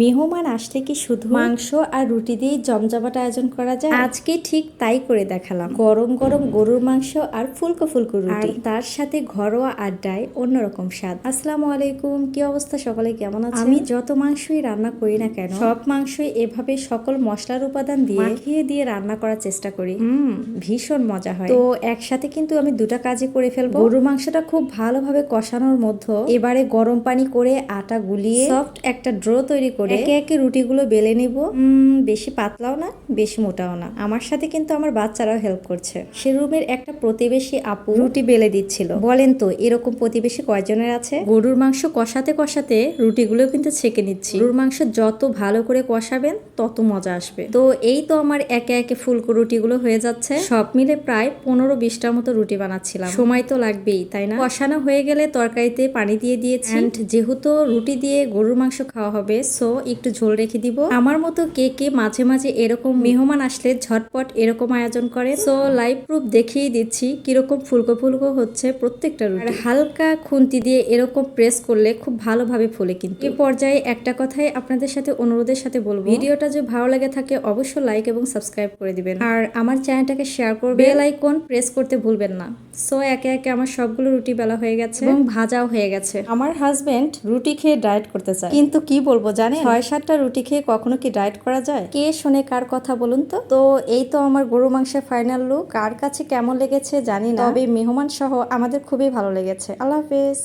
মেহমান আসলে কি শুধু মাংস আর রুটি দিয়েই জমজমাট আয়োজন করা যায়? আজকে ঠিক তাই করে দেখালাম। গরম গরম গরুর মাংস আর ফুলকো ফুলকো রুটি। আর তার সাথে ঘরোয়া আড্ডায় অন্যরকম স্বাদ। আসসালামু আলাইকুম কি অবস্থা? সকলে কেমন আছে আমি যত মাংসই রান্না করি না কেন সব মাংসই এভাবে সকল মশলার উপাদান দিয়ে মাখিয়ে দিয়ে রান্না করার চেষ্টা করি। হুম ভীষণ মজা হয়। তো একসাথে কিন্তু আমি দুটা কাজই করে ফেলব। গরুর মাংসটা খুব ভালোভাবে কষানোর মধ্যে এবারে গরম পানি করে আটা গুলিয়ে সফট একটা ড্রো তৈরি করে একে একে রুটিগুলো বেলে নিব। বেশি পাতলাও না বেশি মোটাও না। আমার সাথে কিন্তু আমার বাচ্চারাও হেল্প করছে। সে রুমের একটা প্রতিবেশী আপু রুটি বেলে দিচ্ছিল। বলেন তো এরকম প্রতিবেশী কয়জনের আছে? গরুর মাংস কষাতে কষাতে রুটিগুলো কিন্তু ছেঁকে নিচ্ছি। গরুর মাংস যত ভালো করে কষাবেন তত মজা আসবে। তো এই তো আমার একে একে ফুলকো রুটিগুলো হয়ে যাচ্ছে। সব মিলে প্রায় পনেরো বিশটার মতো রুটি বানাচ্ছিলাম। সময় তো লাগবেই তাই না? কষানো হয়ে গেলে তরকারিতে পানি দিয়ে দিয়েছি। যেহেতু রুটি দিয়ে গরুর মাংস খাওয়া হবে সো একটু ঝোল রেখে দিব। আমার মতো কে কে মাঝে মাঝে এরকম মেহমান আসলে ঝটপট এরকম আয়োজন করে। সো লাইভ প্রুফ দেখিয়ে দিচ্ছি কীরকম ফুলকো ফুলকো হচ্ছে প্রত্যেকটা রুটি। হালকা খুন্তি দিয়ে এরকম প্রেস করলে খুব ভালোভাবে ফুলে কিন্তু। এ পর্যায়ে একটা কথাই আপনাদের সাথে, অনুরোধের সাথে বলব। ভিডিওটা যদি ভালো লাগে থাকে অবশ্যই লাইক এবং সাবস্ক্রাইব করে দিবেন। আর আমার চ্যানেলটাকে শেয়ার করবে বেল আইকন প্রেস করতে ভুলবেন না। সো একে একে আমার সবগুলো রুটি বেলা হয়ে গেছে। এবং ভাজাও হয়ে গেছে। আমার হাজবেন্ড রুটি খেয়ে ডায়েট করতে চায়। কিন্তু কি বলব জানেন? ছয় সাতটা রুটি খেয়ে কখনো কি ডায়েট করা যায়? কে শুনে কার কথা বলুন তো? তো এই তো আমার গরু মাংসের ফাইনাল লুক কার কাছে কেমন লেগেছে জানি না। তবে মেহমান সহ আমাদের খুবই ভালো লেগেছে। আল্লাহ হাফেজ।